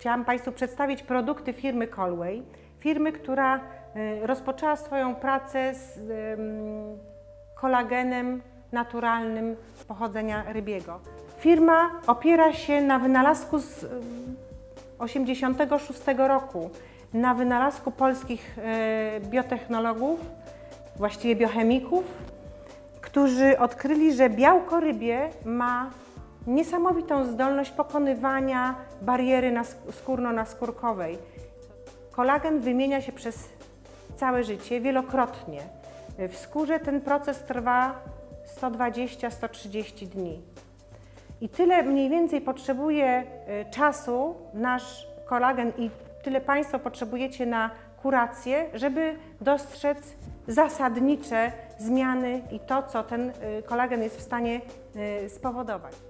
chciałam Państwu przedstawić produkty firmy Colway, firmy, która y, rozpoczęła swoją pracę z kolagenem naturalnym pochodzenia rybiego. Firma opiera się na wynalazku z ym, 86 roku, na wynalazku polskich y, biotechnologów, właściwie biochemików, którzy odkryli, że białko rybie ma niesamowitą zdolność pokonywania bariery nas- skórno-naskórkowej. Kolagen wymienia się przez całe życie wielokrotnie. W skórze ten proces trwa 120-130 dni. I tyle mniej więcej potrzebuje y, czasu nasz kolagen i tyle Państwo potrzebujecie na kurację, żeby dostrzec zasadnicze zmiany i to, co ten y, kolagen jest w stanie y, spowodować.